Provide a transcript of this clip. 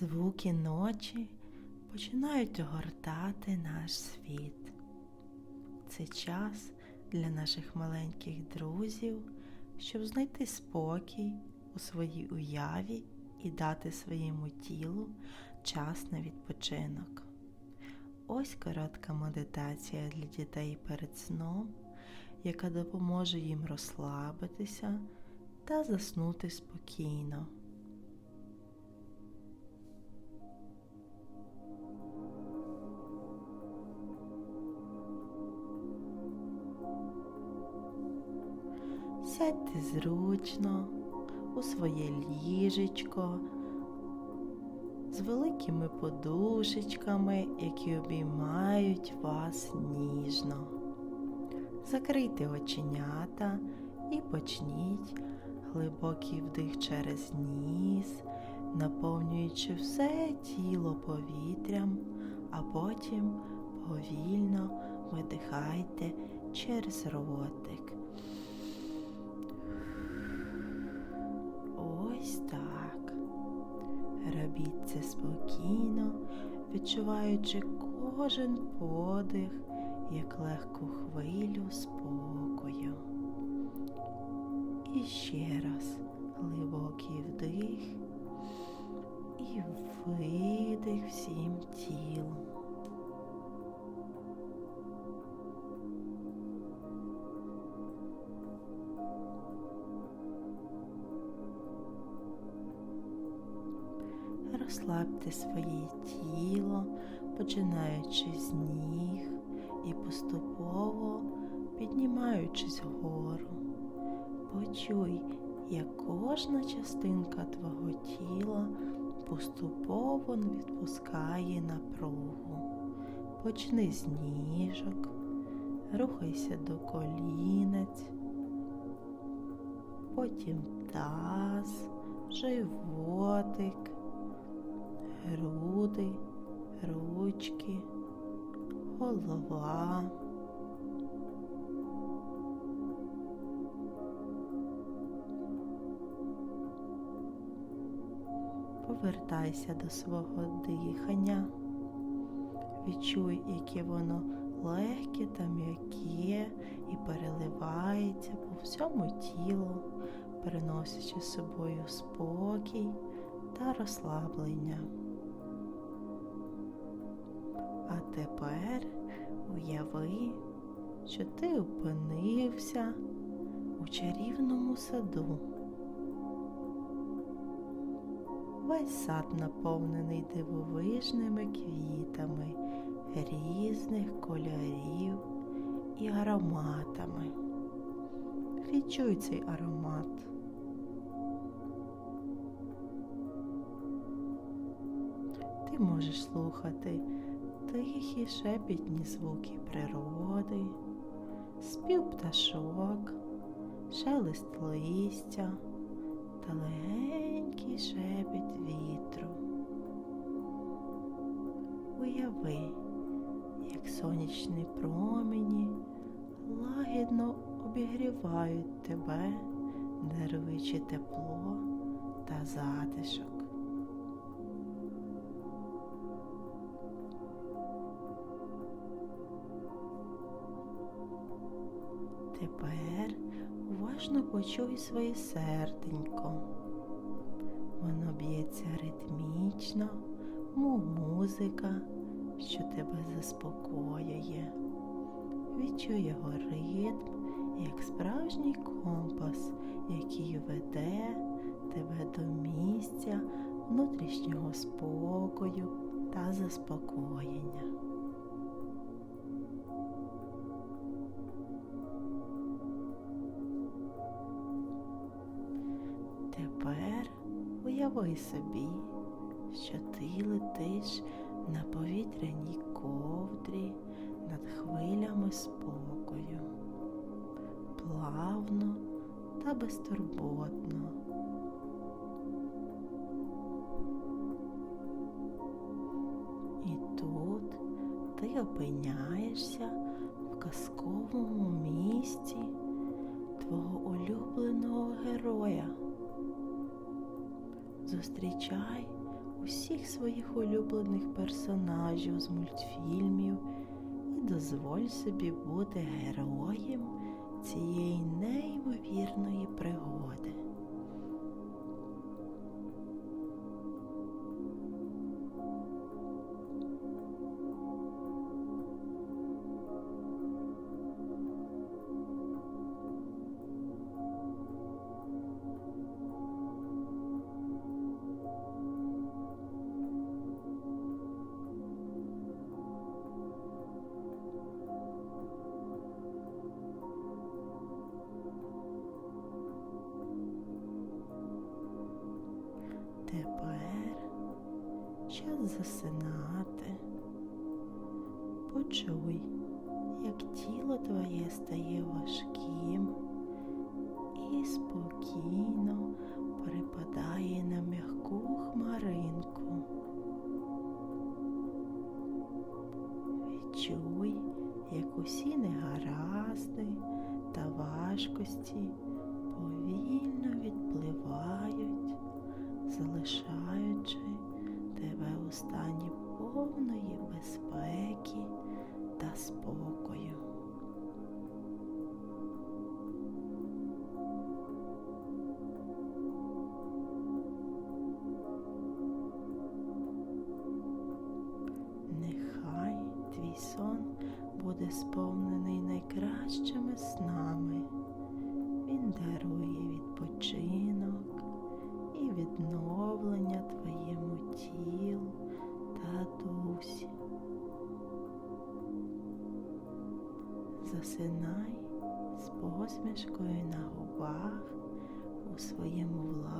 Звуки ночі починають огортати наш світ. Це час для наших маленьких друзів, щоб знайти спокій у своїй уяві і дати своєму тілу час на відпочинок. Ось коротка медитація для дітей перед сном, яка допоможе їм розслабитися та заснути спокійно. Сядьте зручно у своє ліжечко з великими подушечками, які обіймають вас ніжно. Закрийте оченята і почніть глибокий вдих через ніс, наповнюючи все тіло повітрям, а потім повільно видихайте через ротик. Так. Робіть це спокійно, відчуваючи кожен подих як легку хвилю спокою. І ще раз глибокий вдих і видих всім тілом. Розслабте своє тіло, починаючи з ніг і поступово піднімаючись вгору. Почуй, як кожна частинка твого тіла поступово відпускає напругу. Почни з ніжок, рухайся до колінець, потім таз, животик, груди, ручки, голова. Повертайся до свого дихання, відчуй, яке воно легке та м'яке і переливається по всьому тілу, переносячи з собою спокій та розслаблення. А тепер уяви, що ти опинився у чарівному саду. Весь сад наповнений дивовижними квітами різних кольорів і ароматами. Відчуй цей аромат. Ти можеш слухати тихі шепітні звуки природи, спів пташок, шелест листя та легенький шепіт вітру. Уяви, як сонячні промені лагідно обігрівають тебе, даруючи тепло та затишок. Тепер уважно почуй своє серденько. Воно б'ється ритмічно, мов музика, що тебе заспокоює. Відчуй його ритм, як справжній компас, який веде тебе до місця внутрішнього спокою та заспокоєння. Тепер уяви собі, що ти летиш на повітряній ковдрі над хвилями спокою, плавно та безтурботно. І тут ти опиняєшся в казковому місці твого улюбленого героя. Зустрічай усіх своїх улюблених персонажів з мультфільмів і дозволь собі бути героєм цієї неймовірної пригоди. Час засинати. Почуй, як тіло твоє стає важким і спокійно припадає на м'яку хмаринку. Відчуй, як усі негаразди та важкості повільно відпливають залишаючи повної безпеки та спокою. Нехай твій сон буде сповнений найкращими снами. Він дарує відпочинок Засинай з посмішкою на губах у своєму власному